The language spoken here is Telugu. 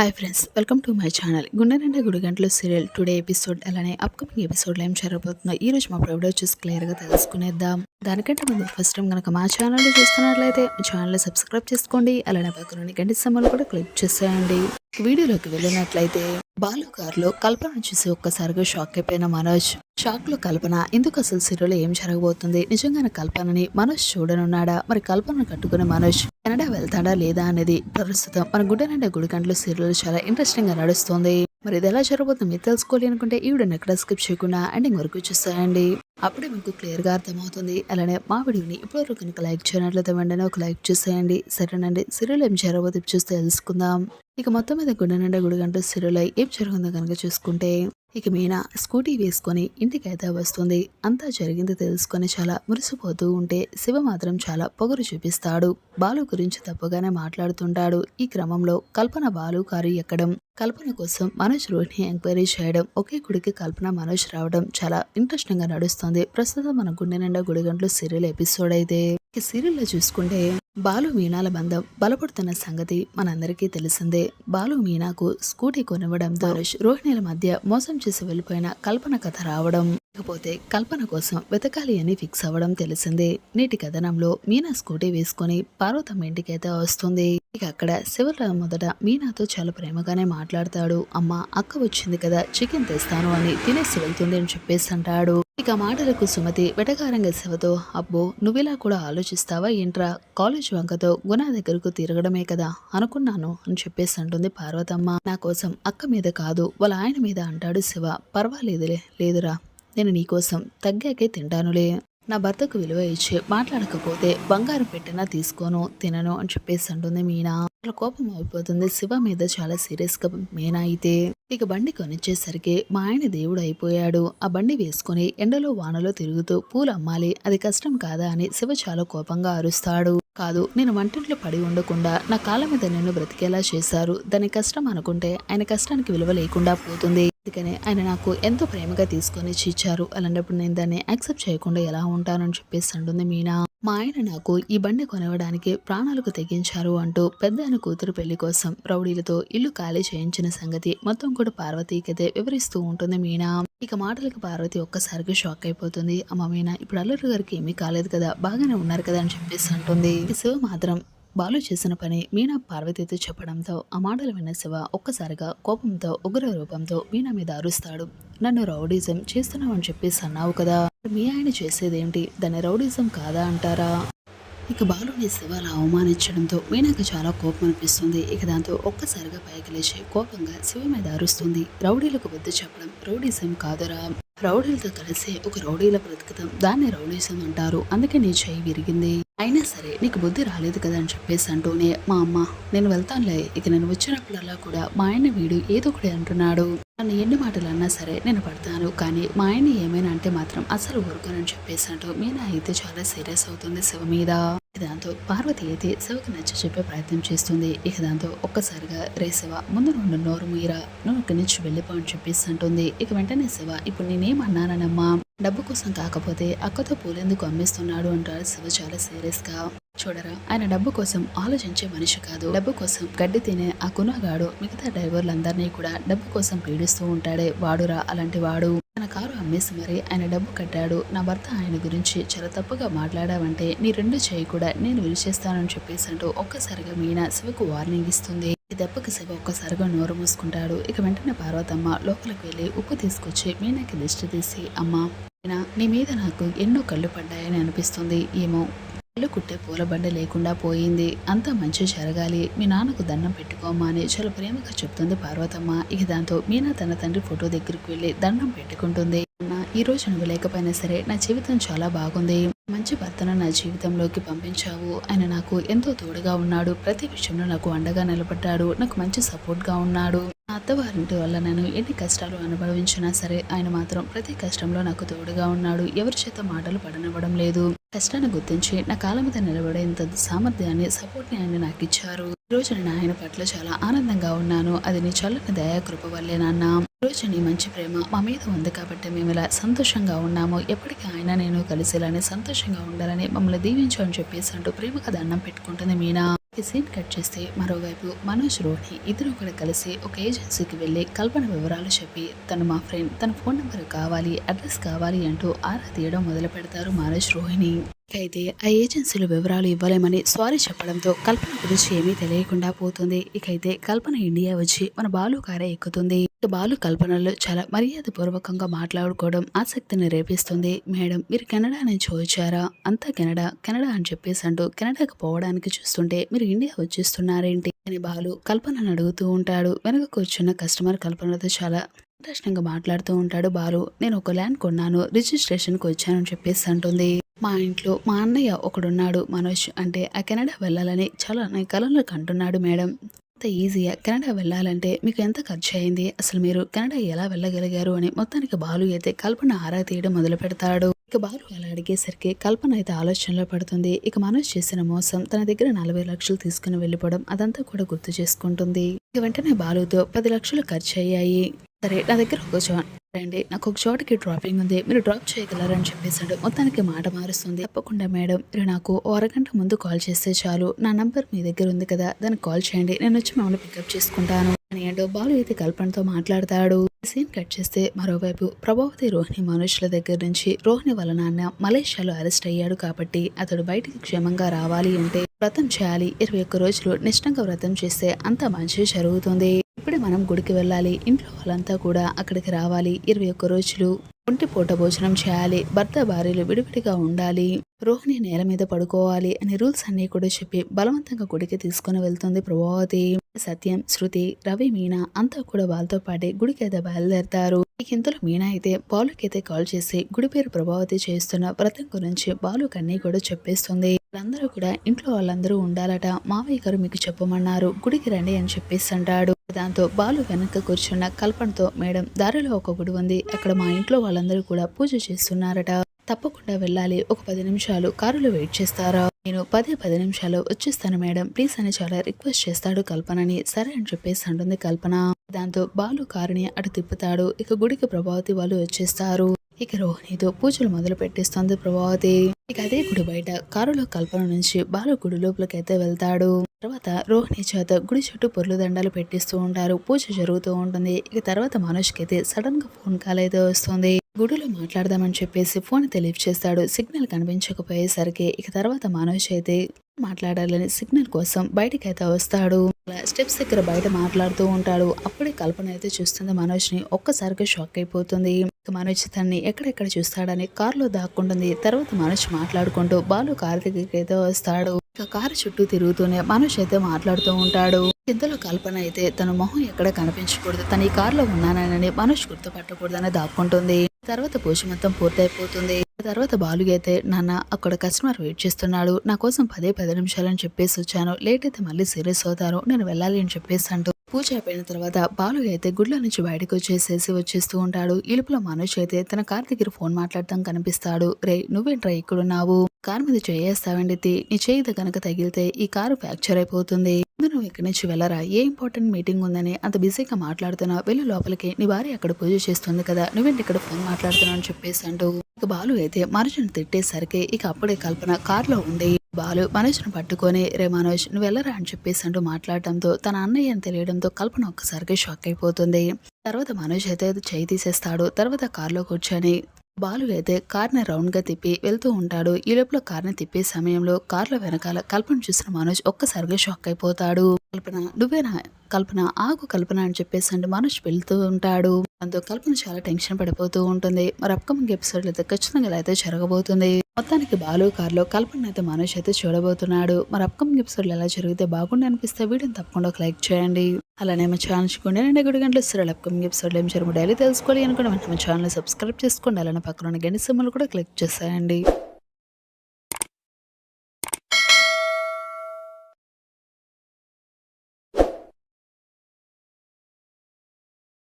Hi friends welcome to my channel. Gunde Gudi Gantalu serial today episode అలానే అప్కమింగ్ ఎపిసోడ్లో ఏం జరగబోతుందో ఈ రోజు మా ప్రోడక్ట్ చూసి క్లియర్గా తెలుసుకునేద్దాం. దానికంటే ముందు ఫస్ట్ టైం కనుక మా ఛానల్ చూస్తున్నట్లయితే మా ఛానల్ సబ్స్క్రైబ్ చేసుకోండి అలానే పక్కన గంట సమ్మలు కూడా క్లిక్ చేసేయండి. వీడియోలోకి వెళ్ళినట్లయితే బాలు కారులో కల్పన చూసి ఒక్కసారిగా షాక్ అయిపోయిన మనోజ్. షాక్లో కల్పన ఎందుకు అసలు సీరియల్ ఏం జరగబోతుంది? నిజంగానే కల్పనని మనోజ్ చూడనున్నాడా? మరి కల్పనను కట్టుకుని మనోజ్ కెనడా వెళ్తాడా లేదా అనేది ప్రస్తుతం మన గుడ్డనంటే గుడికంట్లో సీరియల్ చాలా ఇంట్రెస్టింగ్గా నడుస్తుంది. మరి ఇది ఎలా జరగబోతుంది మీరు తెలుసుకోవాలి అనుకుంటే ఈ వీడియోని ఎక్కడ స్కిప్ చేయకుండా ఎండింగ్ వరకు చూస్తాయండి అప్పుడే మీకు క్లియర్గా అర్థమవుతుంది. అలానే మా వీడియోని ఇప్పటివరకు కనుక లైక్ చేయనట్లయితే వెంటనే ఒక లైక్ చేసేయండి. సరేనండి. సీరియల్ ఏం జరగబోతుంది చూస్తే తెలుసుకుందాం. ఇక మొత్తం మీద గుండె నిండా గుడి గంట సీరియల్ ఏం జరుగుతుందో కనుక చూసుకుంటే ఇక మీనా స్కూటీ వేసుకొని ఇంటికైతే వస్తుంది. అంతా జరిగింది తెలుసుకొని చాలా మురిసిపోతూ ఉంటే శివ మాత్రం చాలా పొగరు చూపిస్తాడు. బాలు గురించి తప్పుగానే మాట్లాడుతుంటాడు. ఈ క్రమంలో కల్పన బాలు కారు ఎక్కడం కల్పన కోసం మనోజ్ రోహిణి ఎంక్వైరీ చేయడం ఒకే గుడికి కల్పన మనోజ్ రావడం చాలా ఇంట్రెస్టింగ్గా నడుస్తుంది. ప్రస్తుతం మన గుండె నిండా గుడిగంటలు సీరియల్ ఎపిసోడ్ అయితే. ఈ సీరియల్లో చూసుకుంటే బాలు మీనాల బంధం బలపడుతున్న సంగతి మనందరికీ తెలిసిందే. బాలు మీనాకు స్కూటీ కొనివ్వడంతో రోహిణిల మధ్య మోసం చేసి వెళ్ళిపోయిన కల్పన కథ రావడం. ఇకపోతే కల్పన కోసం వెతకాలి అని ఫిక్స్ అవ్వడం తెలిసిందే. నేటి కథనంలో మీనా స్కూటీ వేసుకుని పార్వతమ్మ ఇంటికైతే వస్తుంది. ఇక అక్కడ శివరావు మొదట మీనాతో చాలా ప్రేమగానే మాట్లాడతాడు. అమ్మ అక్క వచ్చింది కదా చికెన్ తెస్తాను అని తినేసి వెళ్తుంది అని చెప్పేసి అంటాడు. ఇక మాటలకు సుమతి వెటకారంగా శివతో అబ్బో నువ్విలా కూడా ఆలోచిస్తావా ఏంట్రా? కాలేజ్ వంకతో గుణ దగ్గరకు తిరగడమే కదా అనుకున్నాను అని చెప్పేసి అంటుంది పార్వతమ్మ. నా కోసం అక్క మీద కాదు వాళ్ళ ఆయన మీద అంటాడు శివ. పర్వాలేదులే లేదురా. నేను నీకోసం తగ్గాకే తింటానులే. నా భర్తకు విలువ ఇచ్చి మాట్లాడకపోతే బంగారం పెట్టినా తీసుకోను తినను అని చెప్పేసి అంటుంది మీనా. అట్లా కోపం అయిపోతుంది. శివ మీద చాలా సీరియస్గా మీనా అయితే ఇక బండి కొనిచ్చేసరికి మా ఆయన దేవుడు అయిపోయాడు. ఆ బండి వేసుకుని ఎండలో వానలో తిరుగుతూ పూలు అమ్మాలి అది కష్టం కాదా అని శివ చాలా కోపంగా అరుస్తాడు. కాదు నేను వంటింట్లో పడి ఉండకుండా నా కాళ్ళ మీద నిన్ను బ్రతికేలా చేశారు. దాని కష్టం అనుకుంటే ఆయన కష్టానికి విలువ లేకుండా పోతుంది. అందుకనే ఆయన నాకు ఎంతో ప్రేమగా తీసుకొని ఇచ్చారు అలాంటప్పుడు నేను దాన్ని యాక్సెప్ట్ చేయకుండా ఎలా ఉంటానని చెప్పేసి అంటుంది మీనా. మా ఆయన నాకు ఈ బండి కొనవడానికి ప్రాణాలకు తెగించారు అంటూ పెద్ద కూతురు పెళ్ళి కోసం రౌడీలతో ఇల్లు ఖాళీ చేయించిన సంగతి మొత్తం కూడా పార్వతీకైతే వివరిస్తూ ఉంటుంది మీనా. ఇక మాటలకు పార్వతి ఒక్కసారిగా షాక్ అయిపోతుంది. అమ్మ మీనా ఇప్పుడు అల్లూరు గారికి ఏమీ కాలేదు కదా బాగానే ఉన్నారు కదా అని చెప్పేసి అంటుంది. శివ మాత్రం బాలు చేసిన పని మీనా పార్వతితో చెప్పడంతో ఆ మాటలు విన్న శివ ఒక్కసారిగా కోపంతో ఉగ్ర రూపంతో మీనా మీద అరుస్తాడు. నన్ను రౌడీజం చేస్తున్నావని చెప్పేసి అన్నావు కదా. మీ ఆయన చేసేదేంటి? దాన్ని రౌడీజం కాదా అంటారా? ఇక బాలుని శివాల అవమానించడంతో మీనాకి చాలా కోపం అనిపిస్తుంది. ఇక దాంతో ఒక్కసారిగా పైకి లేచి కోపంగా శివ మీద అరుస్తుంది. రౌడీలకు బుద్ధి చెప్పడం రౌడీజం కాదురా. రౌడీలతో కలిసి ఒక రౌడీల బ్రతుకుతాం. దాన్ని రౌడీజం అంటారు. అందుకే నీ చేయి విరిగింది. అయినా సరే నీకు బుద్ధి రాలేదు కదా అని చెప్పేసి అంటూనే మా అమ్మ నేను వెళ్తానులే. ఇక నేను వచ్చినప్పుడల్లా కూడా మా ఆయన వీడు ఏదో ఒకటి అంటున్నాడు. నన్ను ఎన్ని మాటలు అన్నా సరే నేను పడతాను. కానీ మా ఆయన ఏమైనా అంటే మాత్రం అసలు ఊరుకోనని చెప్పేసి అంటూ మీనా అయితే చాలా సీరియస్ అవుతుంది శివ మీద. దాంతో పార్వతి అయితే శివకు నచ్చ చెప్పే ప్రయత్నం చేస్తుంది. ఇక దాంతో ఒక్కసారిగా రే శివ ముందు నుండి నోరు మీరా నువ్వు ఇక్కడి నుంచి వెళ్ళిపో అని చెప్పేసి అంటుంది. ఇక వెంటనే శివ ఇప్పుడు నేనేమన్నానమ్మా డబ్బు కోసం కాకపోతే అక్కతో పూలెందుకు అమ్మిస్తున్నాడు అంటారు శివ చాలా సీరియస్గా చూడరా ఆయన డబ్బు కోసం ఆలోచించే మనిషి కాదు. డబ్బు కోసం గడ్డి తినే ఆ కునగాడు మిగతా డ్రైవర్లందరినీ కూడా డబ్బు కోసం పీడిస్తూ ఉంటాడే. వాడురా అలాంటి వాడు. తన కారు అమ్మేసి మరి ఆయన డబ్బు కట్టాడు. నా భర్త ఆయన గురించి చాలా తప్పుగా మాట్లాడావంటే నీ రెండు చేయి కూడా నేను విలిచేస్తానని చెప్పేసి అంటూ ఒక్కసారిగా మీనా శివకు వార్నింగ్ ఇస్తుంది. ఈ దెబ్బకి శివ ఒక్కసారిగా నోరు మూసుకుంటాడు. ఇక వెంటనే పార్వతమ్మ లోపలికి వెళ్ళి ఉప్పు తీసుకొచ్చి మీనాకి దిష్టి తీసి అమ్మ నీ మీద నాకు ఎన్నో కళ్ళు పడ్డాయని అనిపిస్తుంది. ఏమో. కళ్ళు కుట్టే పూలబండ లేకుండా పోయింది. అంతా మంచి జరగాలి. మీ నాన్నకు దండం పెట్టుకోమా అని చాలా ప్రేమగా చెప్తుంది పార్వతమ్మ. ఇక దాంతో మీనా తన తండ్రి ఫోటో దగ్గరికి వెళ్ళి దండం పెట్టుకుంటుంది. ఈ రోజు నువ్వు లేకపోయినా సరే నా జీవితం చాలా బాగుంది. మంచి భర్తను నా జీవితంలోకి పంపించావు. ఆయన నాకు ఎంతో తోడుగా ఉన్నాడు. ప్రతి విషయంలో నాకు అండగా నిలబడ్డాడు. నాకు మంచి సపోర్ట్గా ఉన్నాడు. అత్తవారింటి వల్ల నేను ఎన్ని కష్టాలు అనుభవించినా సరే ఆయన మాత్రం ప్రతి కష్టంలో నాకు తోడుగా ఉన్నాడు. ఎవరి చేత మాటలు పడనివ్వడం లేదు. కష్టాన్ని గుర్తించి నా కాలం మీద నిలబడేంత సామర్థ్యాన్ని సపోర్ట్ని ఆయన నాకు ఇచ్చారు. ఈ రోజు నేను ఆయన పట్ల చాలా ఆనందంగా ఉన్నాను. అది నీ చల్లని దయా కృప వల్లే నాన్న. ఈ రోజు నీ మంచి ప్రేమ మా మీద ఉంది కాబట్టి మేము ఇలా సంతోషంగా ఉన్నాము. ఎప్పటికీ ఆయన నేను కలిసేలానే సంతోషంగా ఉండాలని మమ్మల్ని దీవించు అని చెప్పేసి అంటూ ప్రేమగా దండం పెట్టుకుంటుంది మీనా. ఈ సీన్ కట్ చేస్తే మరోవైపు మనోజ్ రోహిణి ఇద్దరు కూడా కలిసి ఒక ఏజెన్సీకి వెళ్ళి కల్పన వివరాలు చెప్పి తను మా ఫ్రెండ్ తన ఫోన్ నెంబర్ కావాలి అడ్రస్ కావాలి అంటూ ఆరా తీయడం మొదలు పెడతారు మనోజ్ రోహిణి. అయితే ఆ ఏజెన్సీలు వివరాలు ఇవ్వలేమని సారీ చెప్పడంతో కల్పన గురించి ఏమీ తెలియకుండా పోతుంది. ఇక అయితే కల్పన ఇండియా వచ్చి మన బాలు కారే ఎక్కుతుంది. బాలు కల్పనలో చాలా మర్యాద పూర్వకంగా మాట్లాడుకోవడం ఆసక్తిని రేపిస్తుంది. మేడం మీరు కెనడా నుంచి వచ్చారా అంతా కెనడా కెనడా అని చెప్పేసి అంటూ కెనడాకి పోవడానికి చూస్తుంటే మీరు ఇండియా వచ్చేస్తున్నారేంటి? అని బాలు కల్పనను అడుగుతూ ఉంటాడు. వెనక కూర్చున్న కస్టమర్ కల్పనతో చాలా ఇంట్రెస్టింగ్ మాట్లాడుతూ ఉంటాడు బాలు నేను ఒక ల్యాండ్ కొన్నాను రిజిస్ట్రేషన్కి వచ్చానని చెప్పేసి అంటుంది. మా ఇంట్లో మా అన్నయ్య ఒకడున్నాడు మనోజ్ అంటే ఆ కెనడా వెళ్ళాలని చాలా నా కలలో కంటున్నాడు మేడం. అంత ఈజీగా కెనడా వెళ్ళాలంటే మీకు ఎంత ఖర్చు అయింది? అసలు మీరు కెనడా ఎలా వెళ్ళగలిగారు? అని మొత్తానికి బాలు అయితే కల్పన ఆరా తీయడం మొదలు పెడతాడు. ఇక బాలు అలా అడిగేసరికి కల్పన అయితే ఆలోచనలో పడుతుంది. ఇక మనోజ్ చేసిన మోసం తన దగ్గర నలభై లక్షలు తీసుకుని వెళ్ళిపోవడం అదంతా కూడా గుర్తు చేసుకుంటుంది. ఇక వెంటనే బాలుతో పది లక్షలు ఖర్చు అయ్యాయి. సరే నా దగ్గర ఒక చోట రండి. నాకు ఒక చోటకి డ్రాపింగ్ ఉంది. మీరు డ్రాప్ చేయగలరని చెప్పేశాడు. మొత్తానికి మాట మారుస్తుంది. తప్పకుండా మేడం. మీరు నాకు అరగంట ముందు కాల్ చేస్తే చాలు. నా నంబర్ మీ దగ్గర ఉంది కదా దానికి కాల్ చేయండి. నేను వచ్చి మిమ్మల్ని పికప్ చేసుకుంటాను. అని ఏంటో బాలు అయితే కల్పనతో మాట్లాడతాడు. సీన్ కట్ చేస్తే మరోవైపు ప్రభావతి రోహిణి మనుషుల దగ్గర నుంచి రోహిణి వాళ్ళ నాన్న మలేషియాలో అరెస్ట్ అయ్యాడు కాబట్టి అతడు బయటికి క్షేమంగా రావాలి అంటే వ్రతం చేయాలి. ఇరవై ఒక్క రోజులు నిష్టంగా వ్రతం చేస్తే అంత మంచి జరుగుతుంది. ఇప్పుడే మనం గుడికి వెళ్ళాలి. ఇంట్లో వాళ్ళంతా కూడా అక్కడికి రావాలి. ఇరవై ఒక్క రోజులు ఒంటి పూట భోజనం చేయాలి. భర్త భార్యలు విడివిడిగా ఉండాలి. రోహిణి నేల మీద పడుకోవాలి అనే రూల్స్ అన్ని కూడా చెప్పి బలవంతంగా గుడికి తీసుకుని వెళ్తుంది ప్రభావతి. సత్యం శృతి రవి మీనా అంతా కూడా వాళ్ళతో పాటే గుడికి అయితే బయలుదేరతారు ఇంతలో మీనా అయితే బాలుకైతే కాల్ చేసి గుడి పేరు ప్రభావతి చేస్తున్న వ్రతం గురించి బాలుకి అన్ని కూడా చెప్పేస్తుంది. వాళ్ళందరూ కూడా ఇంట్లో వాళ్ళందరూ ఉండాలట. మావయ్య గారు మీకు చెప్పమన్నారు. గుడికి రండి అని చెప్పేసి అంటాడు. దాంతో బాలు వెనక కూర్చున్న కల్పనతో మేడం దారిలో ఒక గుడి ఉంది. అక్కడ మా ఇంట్లో వాళ్ళందరూ కూడా పూజ చేస్తున్నారట. తప్పకుండా వెళ్ళాలి. ఒక పది నిమిషాలు కారులో వెయిట్ చేస్తారా? నేను పదే పది నిమిషాలు వచ్చేస్తాను మేడం. ప్లీజ్ అని చాలా రిక్వెస్ట్ చేస్తాడు కల్పనని. సరే అని చెప్పేసి అంటుంది కల్పన. దాంతో బాలు కారుని అటు తిప్పుతాడు. ఇక గుడికి ప్రభావతి వాళ్ళు వచ్చేస్తారు. ఇక రోహిణితో పూజలు మొదలు పెట్టిస్తుంది ప్రభావతి. ఇక అదే గుడి బయట కారులో కల్పన నుంచి బాలు గుడి లోపలికి అయితే వెళ్తాడు. తర్వాత రోహిణి చేత గుడి చుట్టూ పొర్లు దండాలు పెట్టిస్తూ ఉంటారు. పూజ జరుగుతూ ఉంటుంది. ఇక తర్వాత మనోజ్కి అయితే సడన్గా ఫోన్ కాల్ అయితే వస్తుంది. గుడిలో మాట్లాడదామని చెప్పేసి ఫోన్ తెలియచేస్తాడు సిగ్నల్ కనిపించకపోయేసరికి ఇక తర్వాత మనోజ్ అయితే మాట్లాడాలని సిగ్నల్ కోసం బయటికి అయితే వస్తాడు. స్టెప్స్ దగ్గర బయట మాట్లాడుతూ ఉంటాడు. అప్పుడే కల్పన అయితే చూస్తుంది మనోజ్ని ఒక్కసారిగా షాక్ అయిపోతుంది. మనోజ్ తన్ని ఎక్కడెక్కడ చూస్తాడని కారులో దాక్కుంటుంది. తర్వాత మనోజ్ మాట్లాడుకుంటూ బాలు కారు దగ్గరికి అయితే వస్తాడు. కారు చుట్టూ తిరుగుతూనే మనోజ్ అయితే మాట్లాడుతూ ఉంటాడు. ఇంతలో కల్పన అయితే తన మొహం ఎక్కడ కనిపించకూడదు. తన ఈ కారులో ఉన్నానని మనోజ్ గుర్తుపట్టకూడదని దాక్కుంటుంది. తర్వాత పూజ మొత్తం పూర్తయిపోతుంది. తర్వాత బాలుగైతే అయితే నాన్న అక్కడ కస్టమర్ వెయిట్ చేస్తున్నాడు. నా కోసం పదే పది నిమిషాలని చెప్పేసి వచ్చాను. లేట్ అయితే మళ్ళీ సీరియస్ అవుతారు. నేను వెళ్ళాలి అని చెప్పేసి అంటూ పూజ అయిపోయిన తర్వాత బాలుగా అయితే గుడ్ల నుంచి బయటకు వచ్చేసేసి వచ్చేస్తూ ఉంటాడు. ఇలుపులో మనోజ్ అయితే తన కార్ దగ్గర ఫోన్ మాట్లాడతాం కనిపిస్తాడు. రే నువ్వేంట్రా ఇక్కడున్నావు? కార్ మీద చేయేస్తావండి నీ చేయి కనుక తగిలితే ఈ కారు ఫ్రాక్చర్ అయిపోతుంది. నువ్వు ఇక్కడి నుంచి వెళ్ళరా? ఏ ఇంపార్టెంట్ మీటింగ్ ఉందని అంత బిజీగా మాట్లాడుతున్నా. వెళ్ళి లోపలికి. నీ భార్య అక్కడ పూజ చేస్తుంది కదా. నువ్వేంటి ఇక్కడ ఫోన్ మాట్లాడుతున్నావు అని చెప్పేసి అంటూ ఇక బాలు అయితే మనోజ్ని తిట్టేసరికి ఇక అప్పుడే కల్పన కార్లో ఉండి బాలు మనోజ్ను పట్టుకొని రే మనోజ్ నువ్వు వెళ్ళరా? అని చెప్పేసి అంటూ మాట్లాడటంతో తన అన్నయ్య అని తెలియడంతో కల్పన ఒక్కసారికి షాక్ అయిపోతుంది. తర్వాత మనోజ్ అయితే చేయి తీసేస్తాడు. తర్వాత కార్లో కూర్చొని బాలు అయితే కార్ని రౌండ్గా తిప్పి వెళ్తూ ఉంటాడు. ఈ లోపల కార్ని తిప్పే సమయంలో కార్ల వెనకాల కల్పన చూసిన మనోజ్ ఒక్కసారిగా షాక్ అయిపోతాడు. కల్పన నువ్వేనా కల్పన ఆగు కల్పన అని చెప్పేసి అండి మనోజ్ వెళ్తూ ఉంటాడు. దాంతో కల్పన చాలా టెన్షన్ పడిపోతూ ఉంటుంది. మరి అప్కమింగ్ ఎపిసోడ్ అయితే ఖచ్చితంగా ఇలా అయితే జరగబోతుంది. మొత్తానికి బాలు కారులో కల్పన అయితే మనోజ్ అయితే చూడబోతున్నాడు. మరి అప్కమింగ్ ఎపిసోడ్లు ఎలా జరిగితే బాగుండి అనిపిస్తే వీడియోని తప్పకుండా ఒక లైక్ చేయండి. అలానే మా ఛానల్ చూడండి రెండు గుడి గంటలు ఇస్తారు అప్కమింగ్ ఎపిసోడ్ ఏం జరుగుతుంది డైలీ తెలుసుకోవాలి అనుకుంటే మన ఛానల్ సబ్స్క్రైబ్ చేసుకోండి. అలానే పక్కన ఉన్న గంట కూడా క్లిక్ చేసేయండి.